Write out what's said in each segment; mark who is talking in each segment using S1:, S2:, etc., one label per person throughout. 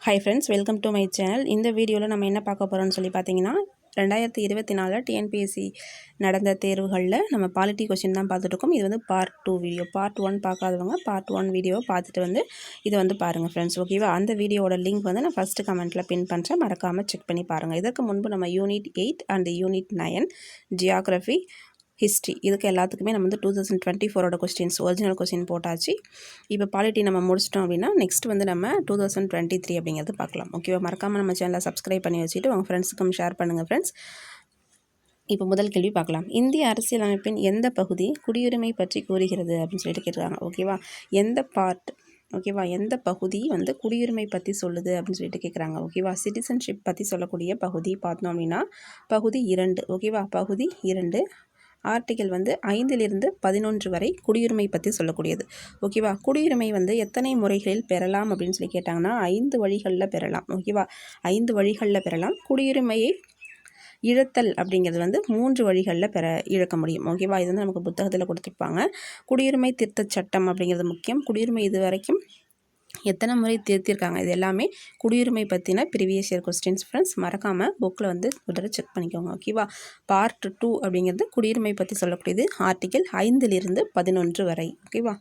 S1: Hi friends welcome to my channel இந்த வீடியோவில் நம்ம என்ன பார்க்க போகிறோம்னு சொல்லி பார்த்தீங்கன்னா ரெண்டாயிரத்தி இருபத்தி நாலில் டிஎன்பிஎஸ்சி நடந்த தேர்வுகளில் நம்ம பாலிட்டி கொஷின் தான் பார்த்துட்ருக்கோம் இது வந்து part two video part one பார்க்காதவங்க பார்ட் ஒன் வீடியோவை பார்த்துட்டு வந்து இதை வந்து பாருங்கள் ஃப்ரெண்ட்ஸ் ஓகேவா அந்த வீடியோட லிங்க் வந்து நான் ஃபஸ்ட்டு கமெண்ட்டில் பின் பண்ணுறேன் மறக்காமல் செக் பண்ணி பாருங்கள் இதற்கு முன்பு நம்ம unit eight and unit nine geography history இதுக்கு எல்லாத்துக்குமே நம்ம வந்து டூ தௌசண்ட் டுவெண்ட்டி ஃபோரோட கொஸ்டின்ஸ் ஒரிஜினல் கொஸ்டின் போட்டாச்சு. இப்போ பாலிட்டி நம்ம முடிச்சிட்டோம் அப்படின்னா நெக்ஸ்ட் வந்து நம்ம டூ தௌசண்ட் டுவெண்ட்டி த்ரீ அப்படிங்கிறது பார்க்கலாம். ஓகேவா மறக்காமல் நம்ம சேனலை சப்ஸ்கிரைப் பண்ணி வச்சுட்டு உங்கள் ஃப்ரெண்ட்ஸுக்கும் ஷேர் பண்ணுங்கள் ஃப்ரெண்ட்ஸ் இப்போ முதல் கேள்வி பார்க்கலாம். இந்திய அரசியலமைப்பின் எந்த பகுதி குடியுரிமை பற்றி கூறுகிறது அப்படின்னு சொல்லிட்டு கேட்டுருக்காங்க. ஓகேவா எந்த பார்ட் ஓகேவா எந்த பகுதி வந்து குடியுரிமை பற்றி சொல்லுது அப்படின்னு சொல்லிட்டு கேட்குறாங்க. ஓகேவா சிட்டிசன்ஷிப் பற்றி சொல்லக்கூடிய பகுதி பார்த்தோம் அப்படின்னா பகுதி இரண்டு. ஓகேவா பகுதி இரண்டு. ஆர்டிகல் வந்து ஐந்திலிருந்து பதினொன்று வரை குடியுரிமை பற்றி சொல்லக்கூடியது. ஓகேவா? குடியுரிமை வந்து எத்தனை முறைகளில் பெறலாம் அப்படின்னு சொல்லி கேட்டாங்கன்னா ஐந்து வழிகளில் பெறலாம். ஓகேவா? ஐந்து வழிகளில் பெறலாம். குடியுரிமையை இழத்தல் அப்படிங்கிறது வந்து மூன்று வழிகளில் பெற இழக்க முடியும். ஓகேவா? இது வந்து நமக்கு புத்தகத்தில் கொடுத்துருப்பாங்க. குடியுரிமை திருத்தச் சட்டம் அப்படிங்கிறது முக்கியம். குடியுரிமை இது வரைக்கும் எத்தனை முறை திருத்திருக்காங்க இது எல்லாமே குடியுரிமை பற்றின ப்ரீவியஸ் இயர் கொஸ்டின்ஸ் ஃப்ரெண்ட்ஸ் மறக்காமல் புக்கில் வந்து ஒரு செக் பண்ணிக்கோங்க ஓகேவா பார்ட் டூ அப்படிங்கிறது குடியுரிமை பற்றி சொல்லக்கூடியது. ஆர்டிக்கல் ஐந்திலிருந்து பதினொன்று வரை ஓகேவா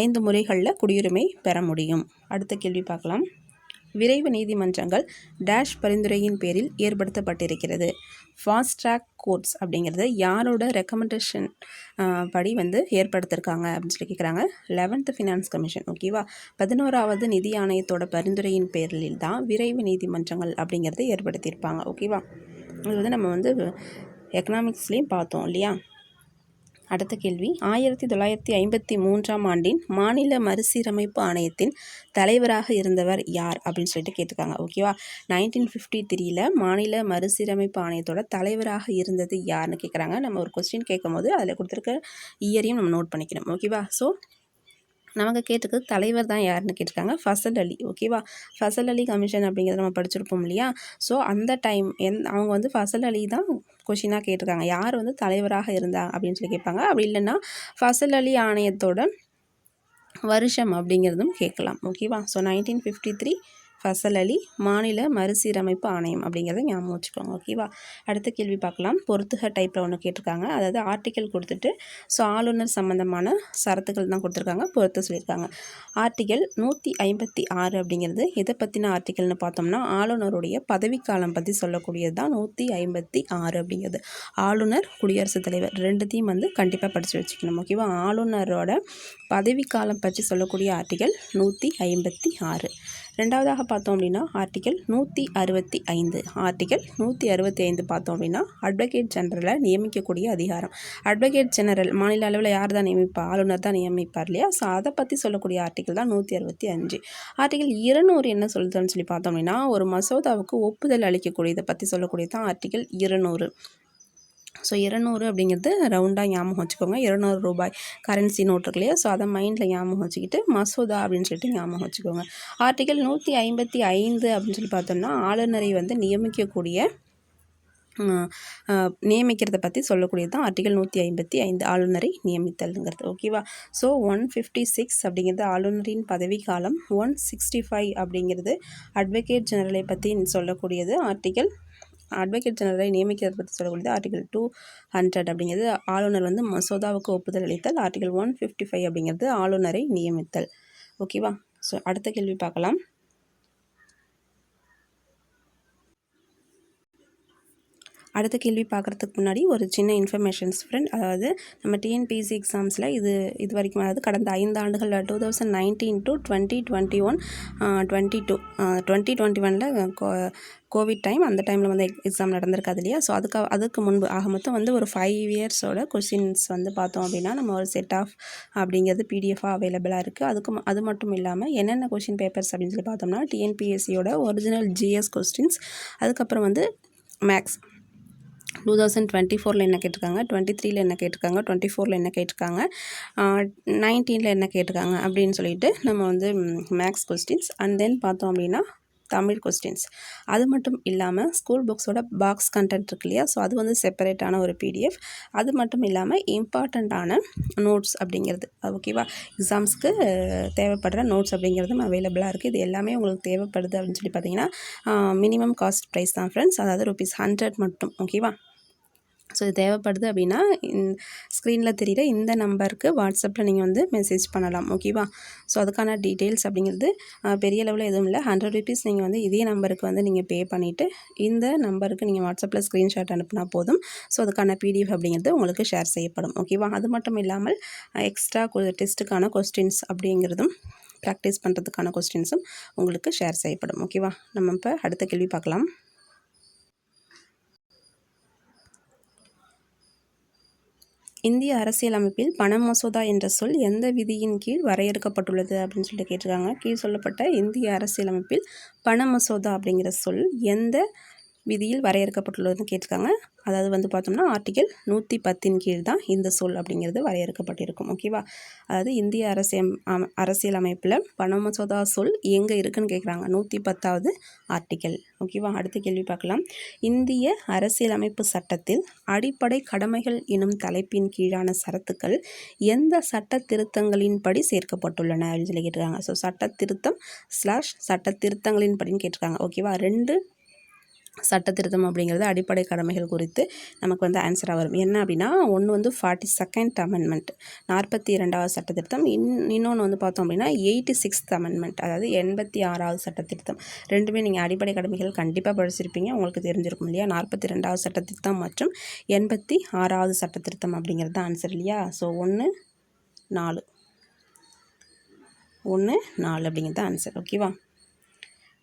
S1: ஐந்து முறைகளில் குடியுரிமை பெற முடியும். அடுத்த கேள்வி பார்க்கலாம். விரைவு நீதிமன்றங்கள் டேஷ் பரிந்துரையின் பேரில் ஏற்படுத்தப்பட்டிருக்கிறது. ஃபாஸ்ட் ட்ராக் கோர்ட்ஸ் அப்படிங்கிறது யாரோட ரெக்கமெண்டேஷன் படி வந்து ஏற்படுத்தியிருக்காங்க அப்படின்னு சொல்லி கேட்குறாங்க லெவன்த்து ஃபினான்ஸ் கமிஷன் ஓகேவா பதினோராவது நிதி ஆணையத்தோட பரிந்துரையின் பேரில் தான் விரைவு நீதிமன்றங்கள் அப்படிங்கிறத ஏற்படுத்தியிருப்பாங்க ஓகேவா அது வந்து நம்ம வந்து எக்கனாமிக்ஸ்லேயும் பார்த்தோம் இல்லையா? அடுத்த கேள்வி. ஆயிரத்தி தொள்ளாயிரத்தி ஐம்பத்தி மூன்றாம் ஆண்டின் மாநில மறுசீரமைப்பு ஆணையத்தின் தலைவராக இருந்தவர் யார் அப்படின்னு சொல்லிட்டு கேட்டிருக்காங்க. ஓகேவா நைன்டீன் ஃபிஃப்டி த்ரீல மாநில மறுசீரமைப்பு ஆணையத்தோட தலைவராக இருந்தது யாருன்னு கேட்குறாங்க நம்ம ஒரு கொஸ்டின் கேட்கும் போது அதில் கொடுத்துருக்க இயரையும் நம்ம நோட் பண்ணிக்கணும். ஓகேவா ஸோ நமக்கு கேட்டிருக்கிறது தலைவர் தான் யாருன்னு கேட்டிருக்காங்க. ஃபசல் அலி. ஓகேவா ஃபசல் அலி கமிஷன் அப்படிங்கிறத நம்ம படிச்சிருப்போம் இல்லையா? ஸோ அந்த டைம் எந் அவங்க வந்து ஃபசல் அலி தான் கொஷினாக கேட்டிருக்காங்க. யார் வந்து தலைவராக இருந்தா அப்படின்னு சொல்லி கேட்பாங்க. அப்படி இல்லைன்னா ஃபசல் அலி ஆணையத்தோட வருஷம் அப்படிங்கிறதும் கேட்கலாம். ஓகேவா so nineteen fifty three Fazal Ali மாநில மறுசீரமைப்பு ஆணையம் அப்படிங்கிறத ஞாபகம் வச்சுக்கோங்க ஓகேவா அடுத்த கேள்வி பார்க்கலாம். பொறுத்துக டைப்பில் ஒன்று கேட்டிருக்காங்க. அதாவது ஆர்டிக்கல் கொடுத்துட்டு ஸோ ஆளுநர் சம்மந்தமான சரத்துக்கள் தான் கொடுத்துருக்காங்க பொறுத்து சொல்லியிருக்காங்க. ஆர்டிக்கல் நூற்றி ஐம்பத்தி ஆறு அப்படிங்கிறது எதை பற்றின ஆர்டிக்கல்னு பார்த்தோம்னா ஆளுநருடைய பதவிக்காலம் பற்றி சொல்லக்கூடியது தான் நூற்றி ஐம்பத்தி ஆறு அப்படிங்கிறது. ஆளுநர் குடியரசுத் தலைவர் ரெண்டுத்தையும் வந்து கண்டிப்பாக படித்து வச்சுக்கணும் ஓகேவா ஆளுநரோட பதவிக்காலம் பற்றி சொல்லக்கூடிய ஆர்டிக்கல் நூற்றி ஐம்பத்தி ஆறு. ரெண்டாவதாக பார்த்தோம் அப்படின்னா ஆர்டிகல் நூற்றி அறுபத்தி ஐந்து. ஆர்டிகல் நூற்றி அறுபத்தி ஐந்து பார்த்தோம் அப்படின்னா அட்வொகேட் ஜெனரலை நியமிக்கக்கூடிய அதிகாரம். அட்வொகேட் ஜெனரல் மாநில அளவில் யார் தான் நியமிப்பா? ஆளுநர் தான் நியமிப்பார் இல்லையா? ஸோ அதை பற்றி சொல்லக்கூடிய ஆர்டிகல் தான் நூற்றி அறுபத்தி அஞ்சு ஆர்டிகல் இருநூறு என்ன சொல்லுதுன்னு சொல்லி பார்த்தோம் அப்படின்னா ஒரு மசோதாவுக்கு ஒப்புதல் அளிக்கக்கூடியதை பற்றி சொல்லக்கூடியது தான் ஆர்டிகல் இருநூறு. ஸோ இரநூறு அப்படிங்கிறது ரவுண்டாக ஞாபகம் வச்சுக்கோங்க. இரநூறு ரூபாய் கரன்சி நோட் இருக்கு இல்லையா? ஸோ அதை மைண்டில் ஞாபகம் வச்சுக்கிட்டு மசோதா அப்படின்னு சொல்லிட்டு ஞாபகம் வச்சுக்கோங்க. ஆர்டிகல் நூற்றி ஐம்பத்தி ஐந்து அப்படின்னு சொல்லி பார்த்தோம்னா ஆளுநரை வந்து நியமிக்கக்கூடிய நியமிக்கிறத பற்றி சொல்லக்கூடியது தான் ஆர்டிகல் நூற்றி ஐம்பத்தி ஐந்து ஆளுநரை நியமித்தல்ங்கிறது. ஓகேவா ஸோ ஒன் ஃபிஃப்டி சிக்ஸ் அப்படிங்கிறது ஆளுநரின் பதவிக்காலம். ஒன் சிக்ஸ்டி ஃபைவ் அப்படிங்கிறது அட்வொகேட் ஜெனரலை பற்றி சொல்லக்கூடியது ஆர்டிகல் அட்வொகேட் ஜெனரலை நியமிக்கிறது பற்றி சொல்லக்கூடியது ஆர்டிகல் டூ ஹண்ட்ரட் அப்படிங்கிறது ஆளுநர் வந்து மசோதாவுக்கு ஒப்புதல் அளித்தல். ஆர்டிகல் ஒன் ஃபிஃப்டி ஃபைவ் அப்படிங்கிறது ஆளுநரை நியமித்தல். ஓகேவா ஸோ அடுத்த கேள்வி பார்க்கலாம். அடுத்த கேள்வி பார்க்குறதுக்கு முன்னாடி ஒரு சின்ன இன்ஃபர்மேஷன்ஸ் ஃப்ரெண்ட் அதாவது நம்ம டிஎன்பிசி எக்ஸாம்ஸில் இது இது வரைக்கும் அதாவது கடந்த ஐந்து ஆண்டுகளில் two thousand nineteen to twenty twenty one twenty two twenty twenty ஒனில் கோவிட் டைம் அந்த டைமில் வந்து எக்ஸாம் நடந்திருக்காது இல்லையா? ஸோ அதுக்கு அதுக்கு முன்பு ஆக மொத்தம் வந்து ஒரு ஃபைவ் இயர்ஸோட கொஷின்ஸ் வந்து பார்த்தோம் அப்படின்னா நம்ம ஒரு செட் ஆஃப் அப்படிங்கிறது பிடிஎஃபாக அவைலபிளாக இருக்குது அதுக்கு அது மட்டும் இல்லாமல் என்னென்ன கொஷின் பேப்பர்ஸ் அப்படின்னு சொல்லி பார்த்தோம்னா டிஎன்பிஎஸ்சியோட ஒரிஜினல் ஜிஎஸ் கொஸ்டின்ஸ் அதுக்கப்புறம் வந்து மேக்ஸ் டூ தௌசண்ட் டுவெண்ட்டி ஃபோரில் என்ன கேட்டிருக்காங்க? டுவெண்ட்டி த்ரீல என்ன கேட்டிருக்காங்க? டுவெண்ட்டி ஃபோரில் என்ன கேட்டிருக்காங்க? நைன்டீனில் என்ன கேட்டிருக்காங்க? அப்படின்னு சொல்லிட்டு நம்ம வந்து மேக்ஸ் கொஸ்டின்ஸ் அண்ட் தென் பார்த்தோம் அப்படின்னா தமிழ் கொஸ்டின்ஸ் அது மட்டும் இல்லாமல் ஸ்கூல் புக்ஸோட பாக்ஸ் கண்டென்ட் இருக்கு இல்லையா? ஸோ அது வந்து செப்பரேட்டான ஒரு பிடிஎஃப் அது மட்டும் இல்லாமல் இம்பார்ட்டண்ட்டான நோட்ஸ் அப்படிங்கிறது. ஓகேவா எக்ஸாம்ஸ்க்கு தேவைப்படுற நோட்ஸ் அப்படிங்கிறதும் அவைலபிளாக இருக்குது இது எல்லாமே உங்களுக்கு தேவைப்படுது அப்படின்னு சொல்லி பார்த்தீங்கன்னா மினிமம் காஸ்ட் ப்ரைஸ் தான் ஃப்ரெண்ட்ஸ் அதாவது ருபீஸ் ஹண்ட்ரட் மட்டும். ஓகேவா ஸோ இது தேவைப்படுது அப்படின்னா ஸ்க்ரீனில் தெரிகிற இந்த நம்பருக்கு வாட்ஸ்அப்பில் நீங்கள் வந்து மெசேஜ் பண்ணலாம். ஓகேவா ஸோ அதுக்கான டீட்டெயில்ஸ் அப்படிங்கிறது பெரிய லெவலில் எதுவும் இல்லை. ஹண்ட்ரட் ருபீஸ் நீங்கள் வந்து இதே நம்பருக்கு வந்து நீங்கள் பே பண்ணிவிட்டு இந்த நம்பருக்கு நீங்கள் வாட்ஸ்அப்பில் ஸ்க்ரீன்ஷாட் அனுப்புனா போதும். ஸோ அதுக்கான பிடிஎஃப் அப்படிங்கிறது உங்களுக்கு ஷேர் செய்யப்படும். ஓகேவா அது மட்டும் இல்லாமல் எக்ஸ்ட்ரா டெஸ்ட்டுக்கான கொஸ்டின்ஸ் அப்படிங்கிறதும் ப்ராக்டிஸ் பண்ணுறதுக்கான கொஸ்டின்ஸும் உங்களுக்கு ஷேர் செய்யப்படும். ஓகேவா நம்ம இப்போ அடுத்த கேள்வி பார்க்கலாம். இந்திய அரசியலமைப்பில் பண மசோதா என்ற சொல் எந்த விதியின் கீழ் வரையறுக்கப்பட்டுள்ளது அப்படின்னு சொல்லிட்டு கேட்டிருக்காங்க. கீழ் சொல்லப்பட்ட இந்திய அரசியலமைப்பில் பண மசோதா அப்படிங்கிற சொல் எந்த விதியில் வரையறுக்கப்பட்டுள்ளதுன்னு கேட்டிருக்காங்க. அதாவது வந்து பார்த்தோம்னா ஆர்டிகல் நூற்றி பத்தின் கீழ் தான் இந்த சொல் அப்படிங்கிறது வரையறுக்கப்பட்டிருக்கும். ஓகேவா அதாவது இந்திய அரசியல் அரசியல் அமைப்பில் பண மசோதா சொல் எங்கே இருக்குன்னு கேட்குறாங்க நூற்றி பத்தாவது ஆர்டிகல் ஓகேவா அடுத்த கேள்வி பார்க்கலாம். இந்திய அரசியலமைப்பு சட்டத்தில் அடிப்படை கடமைகள் எனும் தலைப்பின் கீழான சரத்துக்கள் எந்த சட்ட திருத்தங்களின்படி சேர்க்கப்பட்டுள்ளன அப்படின்னு சொல்லி கேட்டிருக்காங்க. ஸோ சட்ட திருத்தம் ஸ்லாஷ் சட்ட திருத்தங்களின் படின்னு கேட்டிருக்காங்க ஓகேவா ரெண்டு சட்ட திருத்தம் அப்படிங்கிறது அடிப்படை கடமைகள் குறித்து நமக்கு வந்து ஆன்சராக வரும். என்ன அப்படின்னா ஒன்று வந்து ஃபார்ட்டி செகண்ட் அமெண்ட்மெண்ட் நாற்பத்தி இரண்டாவது சட்ட திருத்தம் இன் இன்னொன்று வந்து பார்த்தோம் அப்படின்னா எயிட்டி சிக்ஸ்த் அமெண்ட்மெண்ட் அதாவது எண்பத்தி ஆறாவது சட்ட திருத்தம் ரெண்டுமே நீங்கள் அடிப்படை கடமைகள் கண்டிப்பாக படிச்சிருப்பீங்க. உங்களுக்கு தெரிஞ்சிருக்கும் இல்லையா? நாற்பத்தி ரெண்டாவது சட்ட திருத்தம் மற்றும் எண்பத்தி ஆறாவது சட்ட திருத்தம் அப்படிங்கிறது தான் ஆன்சர் இல்லையா? ஸோ ஒன்று நாலு. ஒன்று நாலு அப்படிங்கிறது தான் ஆன்சர் ஓகேவா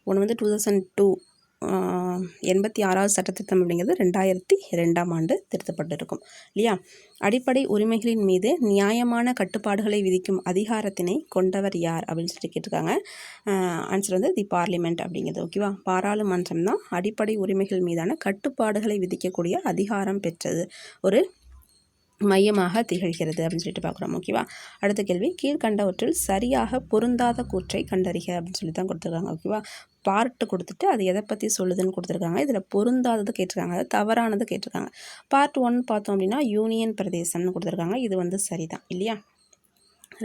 S1: ஒன்று வந்து டூ தௌசண்ட் டூ எண்பத்தி ஆறாவது சட்டத்திட்டம் அப்படிங்கிறது ரெண்டாயிரத்தி ரெண்டாம் ஆண்டு திருத்தப்பட்டிருக்கும் இல்லையா? அடிப்படை உரிமைகளின் மீது நியாயமான கட்டுப்பாடுகளை விதிக்கும் அதிகாரத்தினை கொண்டவர் யார் அப்படின்னு சொல்லி கேட்டிருக்காங்க. ஆன்சர் வந்து தி பார்லிமெண்ட் அப்படிங்கிறது ஓகேவா பாராளுமன்றம் தான் அடிப்படை உரிமைகள் மீதான கட்டுப்பாடுகளை விதிக்கக்கூடிய அதிகாரம் பெற்றது. ஒரு மையமாக திகழ்கிறது அப்படின்னு சொல்லிட்டு பார்க்குறோம் ஓகேவா? அடுத்த கேள்வி கீழ்கண்டவற்றில் சரியாக பொருந்தாத கூற்றை கண்டறிக அப்படின்னு சொல்லி தான் கொடுத்துருக்காங்க ஓகேவா? பார்ட்டு கொடுத்துட்டு அது எதை பற்றி சொல்லுதுன்னு கொடுத்துருக்காங்க இதில் பொருந்தாதது கேட்டிருக்காங்க அது தவறானது கேட்டிருக்காங்க. பார்ட் ஒன் பார்த்தோம் அப்படின்னா யூனியன் பிரதேசம்னு கொடுத்துருக்காங்க இது வந்து சரிதான் இல்லையா?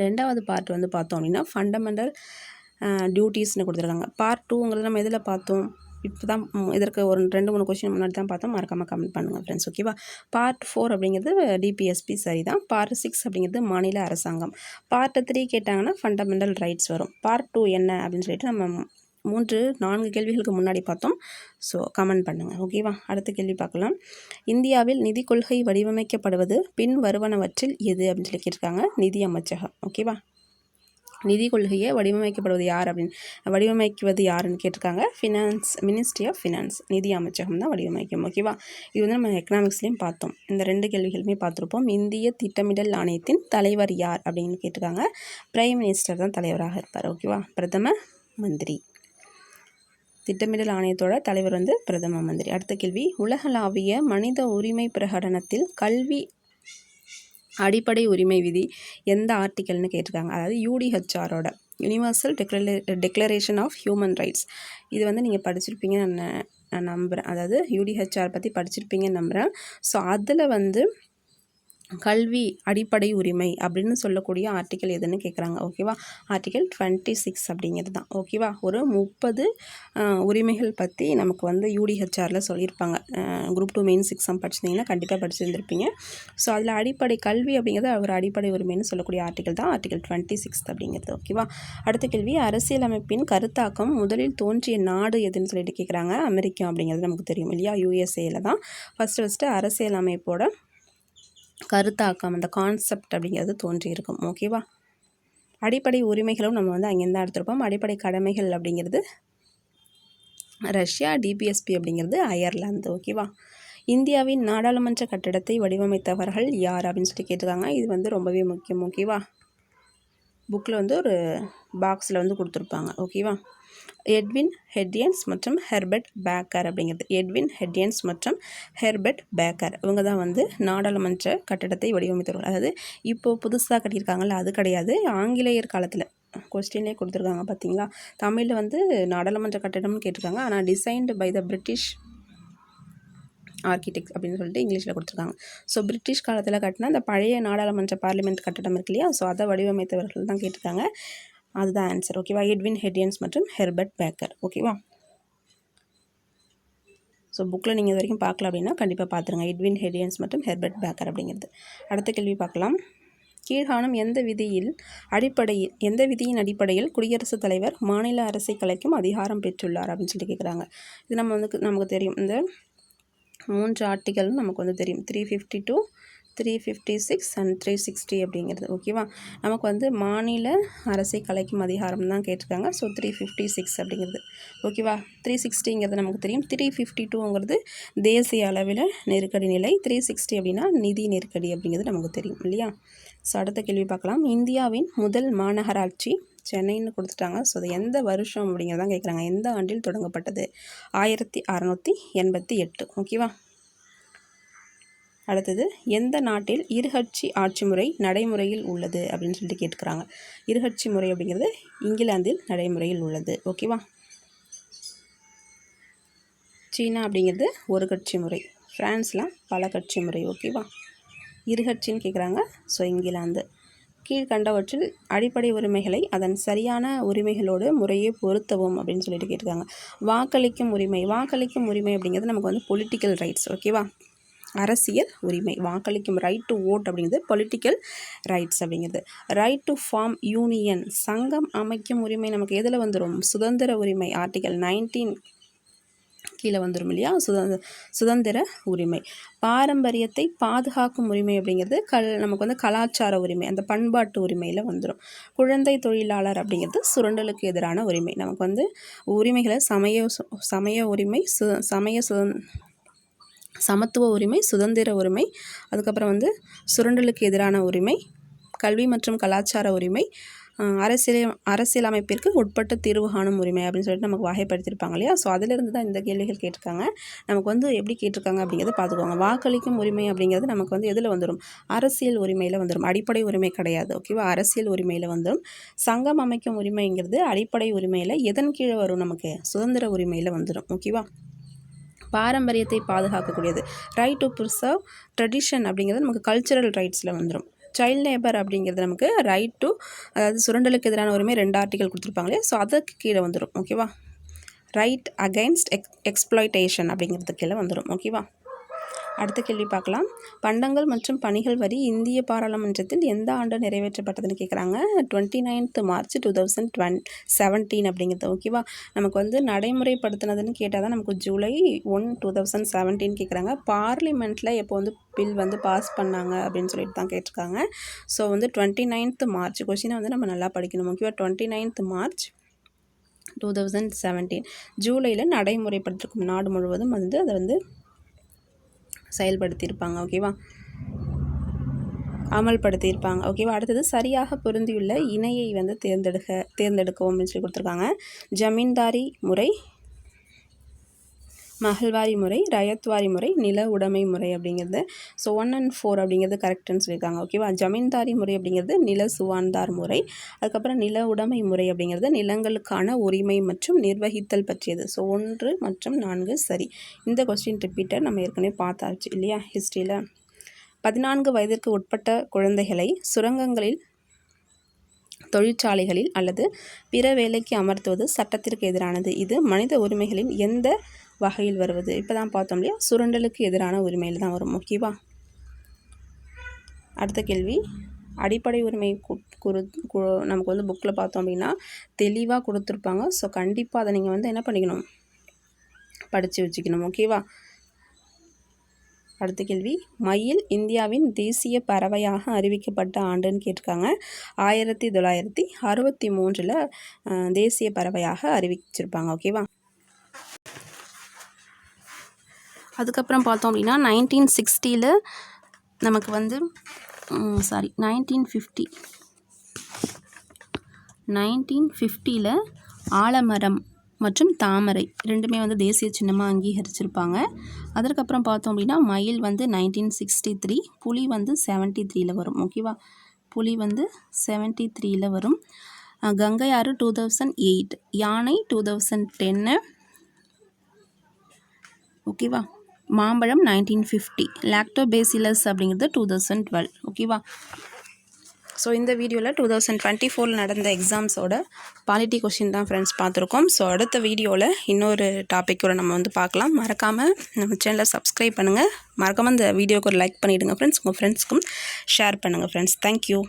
S1: ரெண்டாவது பார்ட் வந்து பார்த்தோம் அப்படின்னா ஃபண்டமெண்டல் டியூட்டீஸ்னு கொடுத்துருக்காங்க. பார்ட் டூங்கிறது நம்ம எதில் பார்த்தோம்? இப்போ தான் இதற்கு ஒரு ரெண்டு மூணு கொஷின் முன்னாடி தான் பார்த்தோம். மறக்காமல் கமெண்ட் பண்ணுங்கள் ஃப்ரெண்ட்ஸ் ஓகேவா பார்ட் ஃபோர் அப்படிங்கிறது டிபிஎஸ்பி சரி தான் பார்ட் சிக்ஸ் அப்படிங்கிறது மாநில அரசாங்கம். பார்ட் த்ரீ கேட்டாங்கன்னா ஃபண்டமெண்டல் ரைட்ஸ் வரும். பார்ட் டூ என்ன அப்படின்னு சொல்லிட்டு நம்ம மூன்று நான்கு கேள்விகளுக்கு முன்னாடி பார்த்தோம். ஸோ கமெண்ட் பண்ணுங்கள் ஓகேவா அடுத்த கேள்வி பார்க்கலாம். இந்தியாவில் நிதி கொள்கை வடிவமைக்கப்படுவது பின் வருவனவற்றில் எது அப்படின்னு சொல்லி கேட்டிருக்காங்க நிதி அமைச்சகம். ஓகேவா நிதி கொள்கையை வடிவமைக்கப்படுவது யார் அப்படின்னு? வடிவமைக்குவது யாருன்னு கேட்டிருக்காங்க. ஃபினான்ஸ் மினிஸ்ட்ரி ஆஃப் ஃபினான்ஸ் நிதி அமைச்சகம் தான் வடிவமைக்கும். ஓகேவா இது வந்து நம்ம எக்கனாமிக்ஸ்லேயும் பார்த்தோம். இந்த ரெண்டு கேள்விகளுமே பார்த்துருப்போம். இந்திய திட்டமிடல் ஆணையத்தின் தலைவர் யார் அப்படின்னு கேட்டிருக்காங்க. பிரைம் மினிஸ்டர் தான் தலைவராக இருப்பார். ஓகேவா பிரதம மந்திரி. திட்டமிடல் ஆணையத்தோட தலைவர் வந்து பிரதம மந்திரி. அடுத்த கேள்வி. உலகளாவிய மனித உரிமை பிரகடனத்தில் கல்வி அடிப்படை உரிமை விதி எந்த ஆர்டிக்கல்னு கேட்டிருக்காங்க. அதாவது யூடிஹெச்ஆரோட universal declare declaration of human rights இது வந்து நீங்கள் படிச்சிருப்பீங்கன்னு நான் நான் நம்புகிறேன் அதாவது யூடிஹெச்ஆர் பற்றி படிச்சிருப்பீங்கன்னு நம்புகிறேன் ஸோ அதில் வந்து கல்வி அடிப்படை உரிமை அப்படின்னு சொல்லக்கூடிய ஆர்டிக்கல் எதுன்னு கேட்குறாங்க ஓகேவா ஆர்டிக்கல் டுவெண்ட்டி சிக்ஸ் அப்படிங்கிறது தான் ஓகேவா ஒரு முப்பது உரிமைகள் பற்றி நமக்கு வந்து யூடிஹெச்ஆரில் சொல்லியிருப்பாங்க. குரூப் டூ மெயின் எக்ஸாம் படிச்சிருந்தீங்கன்னா கண்டிப்பாக படிச்சிருந்துருப்பீங்க. ஸோ அதில் அடிப்படை கல்வி அப்படிங்கிறது ஒரு அடிப்படை உரிமைன்னு சொல்லக்கூடிய ஆர்டிக்கல் தான். ஆர்டிக்கல் டுவெண்ட்டி சிக்ஸ் அப்படிங்கிறது ஓகேவா அடுத்த கேள்வி அரசியலமைப்பின் கருத்தாக்கம் முதலில் தோன்றிய நாடு எதுன்னு சொல்லிட்டு கேட்குறாங்க அமெரிக்கா அப்படிங்கிறது நமக்கு தெரியும் இல்லையா? யூஎஸ்ஏல தான். ஃபஸ்ட்டு ஃபஸ்ட்டு அரசியலமைப்போட கருத்தாக்கம் அந்த கான்செப்ட் அப்படிங்கிறது தோன்றியிருக்கும். ஓகேவா அடிப்படை உரிமைகளும் நம்ம வந்து அங்கேருந்து தான் எடுத்திருப்போம். அடிப்படை கடமைகள் அப்படிங்கிறது ரஷ்யா டிபிஎஸ்பி அப்படிங்கிறது அயர்லாந்து. ஓகேவா இந்தியாவின் நாடாளுமன்ற கட்டிடத்தை வடிவமைத்தவர்கள் யார் அப்படின்னு சொல்லி கேட்டிருக்காங்க. இது வந்து ரொம்பவே முக்கியம். ஓகேவா புக்கில் வந்து ஒரு பாக்ஸில் வந்து கொடுத்துருப்பாங்க. ஓகேவா எட்வின் ஹெட்யன்ஸ் மற்றும் ஹெர்பர்ட் பேக்கர் அப்படிங்கிறது. எட்வின் ஹெட்யன்ஸ் மற்றும் ஹெர்பர்ட் பேக்கர் இவங்க தான் வந்து நாடாளுமன்ற கட்டடத்தை வடிவமைத்தவர்கள். அதாவது இப்போது புதுசாக கட்டியிருக்காங்கல்ல அது கிடையாது. ஆங்கிலேயர் காலத்தில் கொஸ்டின்லேயே கொடுத்துருக்காங்க பார்த்தீங்களா தமிழில் வந்து நாடாளுமன்ற கட்டடம்னு கேட்டிருக்காங்க. ஆனால் designed by the British architect அப்படின்னு சொல்லிட்டு இங்கிலீஷில் கொடுத்துருக்காங்க. ஸோ பிரிட்டிஷ் காலத்தில் கட்டினா அந்த பழைய நாடாளுமன்ற பார்லிமெண்ட் கட்டடம் இருக்கு இல்லையா? ஸோ அதை வடிவமைத்தவர்கள் தான் கேட்டிருக்காங்க. அதுதான் ஆன்சர் ஓகேவா எட்வின் ஹெடியன்ஸ் மற்றும் ஹெர்பர்ட் பேக்கர் ஓகேவா ஸோ புக்கில் நீங்கள் இது வரைக்கும் பார்க்கல அப்படின்னா கண்டிப்பாக பார்த்துருங்க. எட்வின் ஹெடியன்ஸ் மற்றும் ஹெர்பர்ட் பேக்கர் அப்படிங்கிறது. அடுத்த கேள்வி பார்க்கலாம். கீழ்காணும் எந்த விதியில் அடிப்படையில் எந்த விதியின் அடிப்படையில் குடியரசுத் தலைவர் மாநில அரசை கலைக்கும் அதிகாரம் பெற்றுள்ளார் அப்படின்னு சொல்லி கேட்குறாங்க இது நம்ம வந்து நமக்கு தெரியும். இந்த மூன்று ஆர்டிகல்னு நமக்கு வந்து தெரியும். Three fifty two three fifty six and three sixty அப்படிங்கிறது. ஓகேவா நமக்கு வந்து மாநில அரசை கலைக்கும் அதிகாரம் தான் கேட்டிருக்காங்க. ஸோ த்ரீ ஃபிஃப்டி சிக்ஸ் அப்படிங்கிறது. ஓகேவா த்ரீ சிக்ஸ்டிங்கிறது நமக்கு தெரியும். த்ரீ ஃபிஃப்டி டூங்கிறது தேசிய அளவில் நெருக்கடி நிலை. த்ரீ சிக்ஸ்டி அப்படின்னா நிதி நெருக்கடி அப்படிங்கிறது நமக்கு தெரியும் இல்லையா? ஸோ அடுத்த கேள்வி பார்க்கலாம். இந்தியாவின் முதல் மாநகராட்சி சென்னைன்னு கொடுத்துட்டாங்க. ஸோ அது எந்த வருஷம் அப்படிங்கிறதான் கேட்குறாங்க எந்த ஆண்டில் தொடங்கப்பட்டது? ஆயிரத்தி அறநூற்றி எண்பத்தி எட்டு. ஓகேவா? அடுத்தது எந்த நாட்டில் இருகட்சி ஆட்சி முறை நடைமுறையில் உள்ளது அப்படின்னு சொல்லிட்டு கேட்டுக்கிறாங்க. இருகட்சி முறை அப்படிங்கிறது இங்கிலாந்தில் நடைமுறையில் உள்ளது. ஓகேவா? சீனா அப்படிங்கிறது ஒரு கட்சி முறை. ஃப்ரான்ஸ்லாம் பல கட்சி முறை. ஓகேவா? இருகட்சின்னு கேட்குறாங்க ஸோ இங்கிலாந்து. கீழ்கண்டவற்றில் அடிப்படை உரிமைகளை அதன் சரியான உரிமைகளோடு முறையே பொருத்தவும் அப்படின்னு சொல்லிட்டு கேட்டிருக்காங்க. வாக்களிக்கும் உரிமை வாக்களிக்கும் உரிமை அப்படிங்கிறது நமக்கு வந்து பொலிட்டிக்கல் ரைட்ஸ் ஓகேவா அரசியல் உரிமை வாக்களிக்கும் ரைட் டு ஓட் அப்படிங்கிறது பொலிட்டிக்கல் ரைட்ஸ் அப்படிங்கிறது. ரைட் டு ஃபார்ம் யூனியன் சங்கம் அமைக்கும் உரிமை நமக்கு எதில் வந்துடும் சுதந்திர உரிமை ஆர்டிகல் நைன்டீன் கீழே வந்துடும் இல்லையா? சுதந்திர சுதந்திர உரிமை. பாரம்பரியத்தை பாதுகாக்கும் உரிமை அப்படிங்கிறது கல் நமக்கு வந்து கலாச்சார உரிமை அந்த பண்பாட்டு உரிமையில் வந்துடும் குழந்தை தொழிலாளர் அப்படிங்கிறது சுரண்டலுக்கு எதிரான உரிமை. நமக்கு வந்து உரிமைகளை சமய சமய உரிமை சு சமய சு சமத்துவ உரிமை சுதந்திர உரிமை அதுக்கப்புறம் வந்து சுரண்டலுக்கு எதிரான உரிமை கல்வி மற்றும் கலாச்சார உரிமை அரசியல் அரசியல் அமைப்பிற்கு உட்பட்ட தீர்வு காணும் உரிமை அப்படின்னு சொல்லிட்டு நமக்கு வகைப்படுத்தியிருப்பாங்க இல்லையா? ஸோ அதிலிருந்து தான் இந்த கேள்விகள் கேட்டிருக்காங்க. நமக்கு வந்து எப்படி கேட்டிருக்காங்க அப்படிங்கிறத பார்த்துக்கோங்க. வாக்களிக்கும் உரிமை அப்படிங்கிறது நமக்கு வந்து எதில் வந்துடும் அரசியல் உரிமையில் வந்துடும் அடிப்படை உரிமை கிடையாது ஓகேவா அரசியல் உரிமையில் வந்துடும் சங்கம் அமைக்கும் உரிமைங்கிறது அடிப்படை உரிமையில் எதன் கீழே வரும் நமக்கு? சுதந்திர உரிமையில் வந்துடும் ஓகேவா பாரம்பரியத்தை பாதுகாக்கக்கூடியது. ரைட் டு ப்ரிசர்வ் ட்ரெடிஷன் அப்படிங்கிறது நமக்கு கல்ச்சுரல் ரைட்ஸில் வந்துடும் சைல்ட் லேபர் அப்படிங்கிறது நமக்கு ரைட் டு அதாவது சுரண்டலுக்கு எதிரான உரிமை ரெண்டு ஆர்டிகல் கொடுத்துருப்பாங்களே ஸோ அதுக்கு கீழே வந்துடும் ஓகேவா ரைட் அகைன்ஸ்ட் எக் எக்ஸ்ப்ளாய்டேஷன் அப்படிங்கிறது கீழே வந்துடும் ஓகேவா அடுத்த கேள்வி பார்க்கலாம். பண்டங்கள் மற்றும் பணிகள் வரி இந்திய பாராளுமன்றத்தில் எந்த ஆண்டு நிறைவேற்றப்பட்டதுன்னு கேட்குறாங்க twenty ninth March two thousand டுவென் seventeen அப்படிங்கிறது ஓகேவா நமக்கு வந்து நடைமுறைப்படுத்தினதுன்னு கேட்டால் தான் நமக்கு July one two thousand seventeen கேட்குறாங்க பார்லிமெண்ட்டில் எப்போ வந்து பில் வந்து பாஸ் பண்ணாங்க அப்படின்னு சொல்லிட்டு தான் கேட்டிருக்காங்க. ஸோ வந்து டுவெண்ட்டி நைன்த் மார்ச் கொஷினை வந்து நம்ம நல்லா படிக்கணும் ஓகேவா twenty ninth March two thousand seventeen ஜூலையில் நடைமுறைப்படுத்திருக்கும் நாடு முழுவதும் வந்து அதை வந்து செயல்படுத்தியிருப்பாங்க ஓகேவா அமல்படுத்தியிருப்பாங்க ஓகேவா அடுத்தது சரியாக பொருந்தியுள்ள இணையை வந்து தேர்ந்தெடுக்க தேர்ந்தெடுக்கவும் அப்படின்னு சொல்லி கொடுத்துருக்காங்க. ஜமீன்தாரி முறை மகள்வாரி முறை ரயத்வாரி முறை நில உடைமை முறை அப்படிங்கிறது. ஸோ ஒன் அண்ட் ஃபோர் அப்படிங்கிறது கரெக்டுன்னு சொல்லியிருக்காங்க ஓகேவா ஜமீன்தாரி முறை அப்படிங்கிறது நில சுவான்தார் முறை. அதுக்கப்புறம் நில உடைமை முறை அப்படிங்கிறது நிலங்களுக்கான உரிமை மற்றும் நிர்வகித்தல் பற்றியது. ஸோ ஒன்று மற்றும் நான்கு சரி. இந்த கொஸ்டின் ரிப்பீட்டர் நம்ம ஏற்கனவே பார்த்தாச்சு இல்லையா? ஹிஸ்ட்ரியில் பதினான்கு வயதிற்கு உட்பட்ட குழந்தைகளை சுரங்கங்களில் தொழிற்சாலைகளில் அல்லது பிற வேலைக்கு அமர்த்துவது சட்டத்திற்கு எதிரானது. இது மனித உரிமைகளின் எந்த வகையில் வருவது? இப்போ தான் பார்த்தோம் இல்லையா? சுரண்டலுக்கு எதிரான உரிமையில் தான் வரும். ஓகேவா அடுத்த கேள்வி. அடிப்படை உரிமை குறு நமக்கு வந்து புக்கில் பார்த்தோம் அப்படின்னா தெளிவாக கொடுத்துருப்பாங்க. ஸோ கண்டிப்பாக அதை நீங்கள் வந்து என்ன பண்ணிக்கணும்? படித்து வச்சுக்கணும். ஓகேவா அடுத்த கேள்வி. மயில் இந்தியாவின் தேசிய பறவையாக அறிவிக்கப்பட்ட ஆண்டுன்னு கேட்டிருக்காங்க. ஆயிரத்தி தொள்ளாயிரத்தி அறுபத்தி மூன்றில் தேசிய பறவையாக அறிவிச்சிருப்பாங்க. ஓகேவா? அதுக்கப்புறம் பார்த்தோம் அப்படின்னா நைன்டீன் சிக்ஸ்டியில் நமக்கு வந்து சாரி நைன்டீன் ஃபிஃப்டி. நைன்டீன் ஃபிஃப்டியில் ஆலமரம் மற்றும் தாமரை. ரெண்டுமே வந்து தேசிய சின்னமாக அங்கீகரிச்சிருப்பாங்க. அதற்கப்புறம் பார்த்தோம் அப்படின்னா மயில் வந்து நைன்டீன் சிக்ஸ்டி த்ரீ புலி வந்து செவன்ட்டி த்ரீயில் வரும். ஓகேவா புலி வந்து செவன்ட்டி த்ரீயில் வரும். கங்கை ஆறு டூ தௌசண்ட் எயிட் யானை டூ தௌசண்ட் டென்னு ஓகேவா மாம்பழம் நைன்டீன் ஃபிஃப்டி லாக்டோபேசிலஸ் அப்படிங்கிறது டூ தௌசண்ட் டுவெல் ஓகேவா ஸோ இந்த வீடியோவில் டூ தௌசண்ட் டுவெண்ட்டி ஃபோரில் நடந்த எக்ஸாம்ஸோட பாலிட்டி கொஷின் தான் ஃப்ரெண்ட்ஸ் பார்த்துருக்கோம். ஸோ அடுத்த வீடியோவில் இன்னொரு டாப்பிக்கோட நம்ம வந்து பார்க்கலாம். மறக்காமல் நம்ம சேனலை சப்ஸ்கிரைப் பண்ணுங்கள் மறக்காமல் இந்த வீடியோக்கு ஒரு லைக் பண்ணிவிடுங்க ஃப்ரெண்ட்ஸ் உங்கள் ஃப்ரெண்ட்ஸ்க்கும் ஷேர் பண்ணுங்கள் ஃப்ரெண்ட்ஸ் தேங்க்யூ